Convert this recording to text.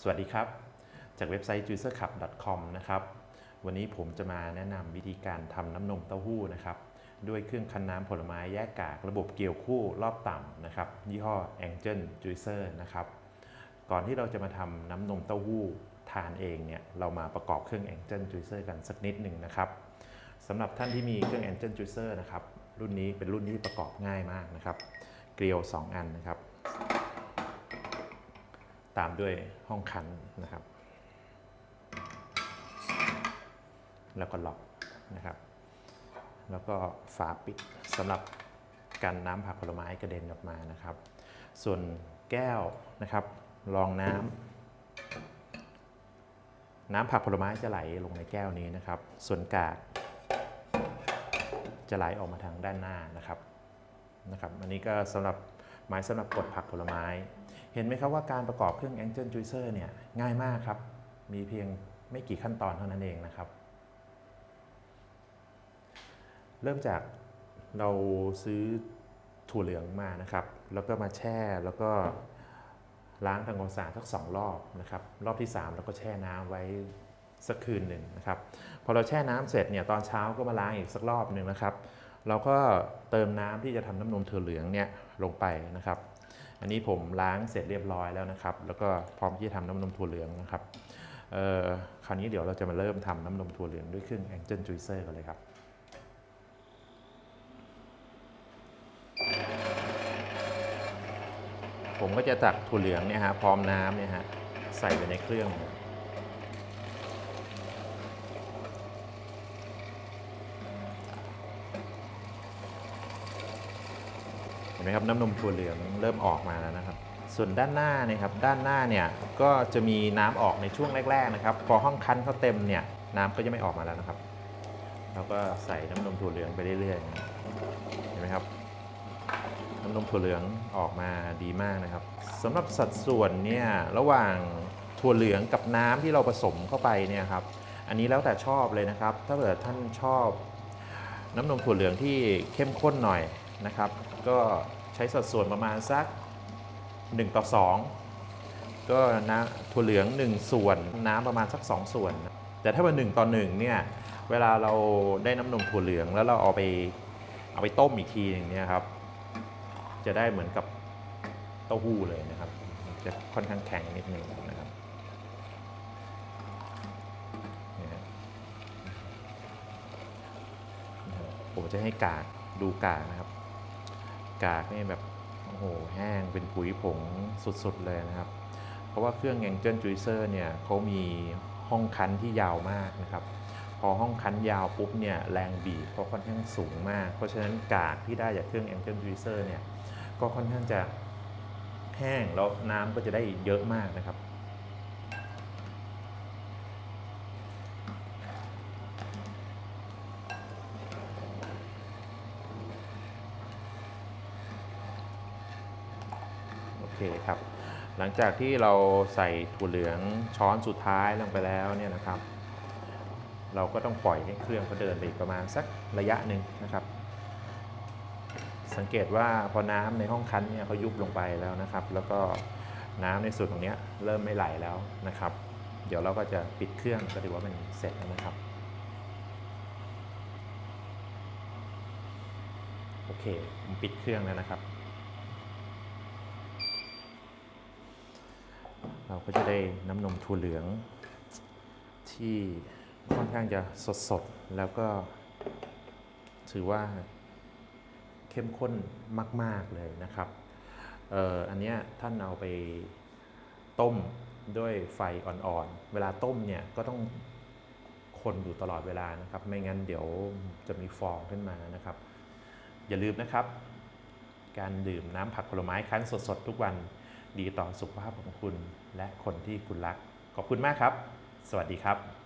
สวัสดีครับ จากเว็บไซต์ juicercup.com นะครับ วันนี้ผมจะมาแนะนำวิธีการทำน้ำนมเต้าหู้นะครับ ด้วยเครื่องคั้นน้ำผลไม้แยกกากระบบเกี่ยวคู่รอบต่ำนะครับ ยี่ห้อ Angel Juicer นะครับ ก่อนที่เราจะมาทำน้ำนมเต้าหู้ทานเองเนี่ย เรามาประกอบเครื่อง Angel Juicer กันสักนิดหนึ่งนะครับสำหรับท่านที่มีเครื่อง Angel Juicer นะครับ รุ่นนี้เป็นรุ่นที่ประกอบง่ายมากนะครับ เกลียว 2 อันนะครับ ตามด้วยห้องคันนะครับ แล้วก็ล็อกนะครับ แล้วก็ฝาปิดสำหรับกันน้ำผักผลไม้กระเด็นออกมานะครับ ส่วนแก้วนะครับรองน้ำน้ำผักผลไม้จะไหลลงในแก้วนี้นะครับ ส่วนกากจะไหลออกมาทางด้านหน้านะครับนะครับ อันนี้ก็สำหรับไม้สำหรับกดผักผลไม้ เห็นไหมครับว่าการประกอบเครื่อง Angel Juicer เนี่ยง่ายมากครับ มีเพียงไม่กี่ขั้นตอนเท่านั้นเองนะครับ เริ่มจากเราซื้อถั่วเหลืองมานะครับ แล้วก็มาแช่แล้วก็ล้างทำความสะอาดสักสองรอบนะครับ รอบที่ 3 แล้วก็แช่น้ำไว้สักคืนหนึ่งนะครับ พอเราแช่น้ำเสร็จเนี่ยตอนเช้าก็มาล้างอีกสักรอบหนึ่งนะครับ เราก็เติมน้ำที่จะทำน้ำนมถั่วเหลืองเนี่ยลงไปนะครับ อันนี้ผมล้างเสร็จเรียบร้อยแล้วนะครับ แล้วก็พร้อมที่จะทำน้ำนมถั่วเหลืองนะครับเอ่อคราวนี้เดี๋ยวเราจะมาเริ่มทำน้ำนมถั่วเหลืองด้วยเครื่อง Angel Juicer กันเลยครับผมก็จะตักถั่วเหลืองเนี่ยฮะพร้อมน้ำเนี่ยฮะใส่ไปในเครื่องเลยเห็น ไหมครับน้ำนมถั่วเหลืองเริ่มออกมาแล้วนะครับ ส่วนด้านหน้านี่ยครับด้านหน้าเนี่ยก็จะมีน้ำออกในช่วงแรก ๆนะครับ พอห้องคั้นเขาเต็มเนี่ยน้ำก็จะไม่ออกมาแล้วนะครับเราก็ใส่น้ำนมถั่วเหลืองไปเรื่อยๆเห็นไหมครับน้ำนมถั่วเหลืองออกมาดีมากนะครับสำหรับสัดส่วนเนี่ยระหว่างถั่วเหลืองกับน้ำที่เราผสมเข้าไปเนี่ยครับอันนี้แล้วแต่ชอบเลยนะครับ ถ้าเกิดท่านชอบน้ำนมถั่วเหลืองที่เข้มข้นหน่อยนะครับ ก็ ใช้สัดส่วนประมาณสัก 1 ต่อ 2 ก็น้ำถั่วเหลือง 1 ส่วน น้ำประมาณสัก 2 ส่วน แต่ถ้าว่า1ต่อ1เนี่ยเวลาเราได้น้ำนมถั่วเหลืองแล้วเราเอาไปเอาไปต้มอีกทีหนึงเนี่ยครับ จะได้เหมือนกับเต้าหู้เลยนะครับ จะค่อนข้างแข็งนิดนึงนะครับเนี่ยฮะนะครับผมจะให้กากดูกากนะครับ กากนี่แบบโอ้โหแห้งเป็นผุยผงสุดๆเลยนะครับ เพราะว่าเครื่องแองเจิลจูเซอร์เนี่ยเขามีห้องคั้นที่ยาวมากนะครับ พอห้องคั้นยาวปุ๊บเนี่ยแรงบีบก็ค่อนข้างสูงมาก เพราะฉะนั้นกากที่ได้จากเครื่องแองเจิลจูเซอร์เนี่ยก็ค่อนข้างจะแห้งแล้วน้ำก็จะได้เยอะมากนะครับ เคครับ หลังจากที่เราใส่ถั่วเหลืองช้อนสุดท้ายลงไปแล้วเนี่ยนะครับ เราก็ต้องปล่อยให้เครื่องเขาเดินไปอีกประมาณสักระยะหนึ่งนะครับ สังเกตว่าพอน้ำในห้องคั้นเนี่ยเขายุบลงไปแล้วนะครับ แล้วก็น้ำในส่วนตรงเนี้ยเริ่มไม่ไหลแล้วนะครับ เดี๋ยวเราก็จะปิดเครื่องก็ถือว่ามันเสร็จแล้วนะครับโอเคผมปิดเครื่องแล้วนะครับ เราก็จะได้น้ำนมถั่วเหลือง ที่ค่อนข้างจะสดๆแล้วก็ถือว่าเข้มข้นมาก ๆ เลยนะครับเอ่ออันเนี้ยท่านเอาไปต้มด้วยไฟอ่อนๆ เวลาต้มเนี่ยก็ต้องคนอยู่ตลอดเวลานะครับ ไม่งั้นเดี๋ยวจะมีฟองขึ้นมานะครับ อย่าลืมนะครับ การดื่มน้ำผักผลไม้คั้นสดๆ ทุกวัน ดีต่อสุขภาพของคุณ และคนที่คุณรัก ขอบคุณมากครับ สวัสดีครับ